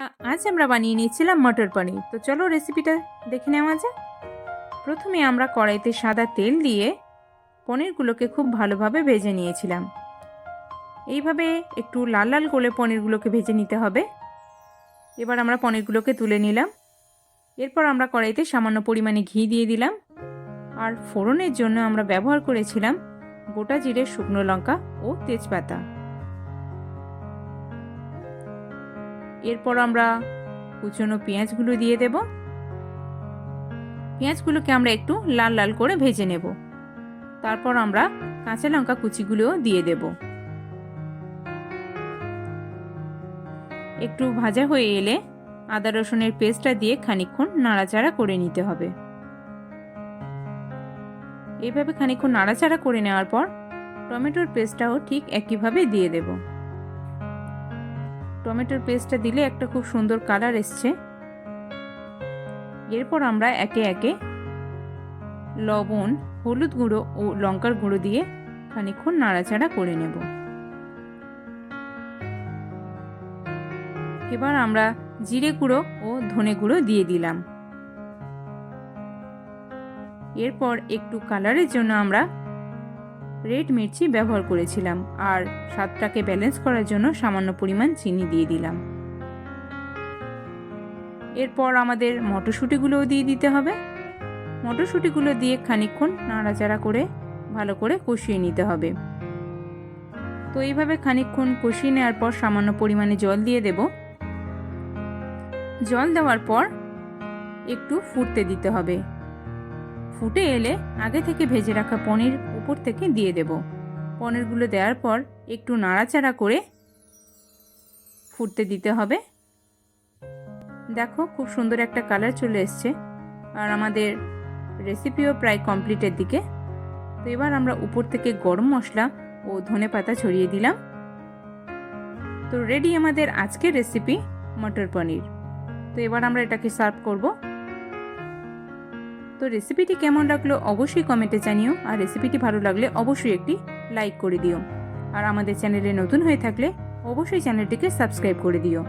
আজ আমরা বানিয়ে নিয়েছিলাম মটর পনির। তো চলো রেসিপিটা দেখে নেওয়া যাক। প্রথমে আমরা কড়াইতে সাদা তেল দিয়ে পনিরগুলোকে খুব ভালোভাবে ভেজে নিয়েছিলাম। এইভাবে একটু লাল লাল করে পনিরগুলোকে ভেজে নিতে হবে। এবার আমরা পনিরগুলোকে তুলে নিলাম। এরপর আমরা কড়াইতে সামান্য পরিমাণে ঘি দিয়ে দিলাম। আর ফোড়নের জন্য আমরা ব্যবহার করেছিলাম গোটা জিরে শুকনো লঙ্কা ও তেজপাতা। এরপর আমরা কুচনো পেঁয়াজগুলো দিয়ে দেব। পেঁয়াজগুলোকে আমরা একটু লাল লাল করে ভেজে নেব। তারপর আমরা কাঁচা লঙ্কা কুচিগুলোও দিয়ে দেব। একটু ভাজা হয়ে এলে আদা রসুনের পেস্টটা দিয়ে খানিকক্ষণ নাড়াচাড়া করে নিতে হবে। এইভাবে খানিকক্ষণ নাড়াচাড়া করে নেওয়ার পর টমেটোর পেস্টটাও ঠিক একইভাবে দিয়ে দেবো। টমেটোর পেস্টটা দিলে একটা খুব সুন্দর কালার এসছে। এরপর আমরা একে একে লবণ, হলুদ গুঁড়ো ও লঙ্কার গুঁড়ো দিয়ে খানিকক্ষণ নাড়াচাড়া করে নেব। এবার আমরা জিরে গুঁড়ো ও ধনে গুঁড়ো দিয়ে দিলাম। এরপর একটু কালারের জন্য আমরা রেড মির্চি ব্যবহার করেছিলাম আর স্বাদটাকে ব্যালেন্স করার জন্য সামান্য পরিমাণ চিনি দিয়ে দিলাম। এরপর আমাদের মটরশুঁটিগুলোও দিয়ে দিতে হবে। মটরশুঁটিগুলো দিয়ে খানিকক্ষণ নাড়াচাড়া করে ভালো করে কষিয়ে নিতে হবে। তো এইভাবে খানিকক্ষণ কষিয়ে নেওয়ার পর সামান্য পরিমাণে জল দিয়ে দেব। জল দেওয়ার পর একটু ফুটতে দিতে হবে। ফুটে এলে আগে থেকে ভেজে রাখা পনির উপর থেকে দিয়ে দেব। পনিরগুলো দেওয়ার পর একটু নাড়াচাড়া করে ফুটতে দিতে হবে। দেখো খুব সুন্দর একটা কালার চলে এসছে। আর আমাদের রেসিপিও প্রায় কমপ্লিটের দিকে। তো এবার আমরা উপর থেকে গরম মশলা ও ধনে পাতা ছড়িয়ে দিলাম। তো রেডি আমাদের আজকের রেসিপি মটর পনির। তো এবার আমরা এটাকে সার্ভ করব। তো রেসিপিটি কেমন লাগল অবশ্যই কমেন্টে জানিও। আর রেসিপিটি ভালো লাগলে অবশ্যই একটি লাইক করে দিও। আর আমাদের চ্যানেলে নতুন হয়ে থাকলে অবশ্যই চ্যানেলটিকে সাবস্ক্রাইব করে দিও।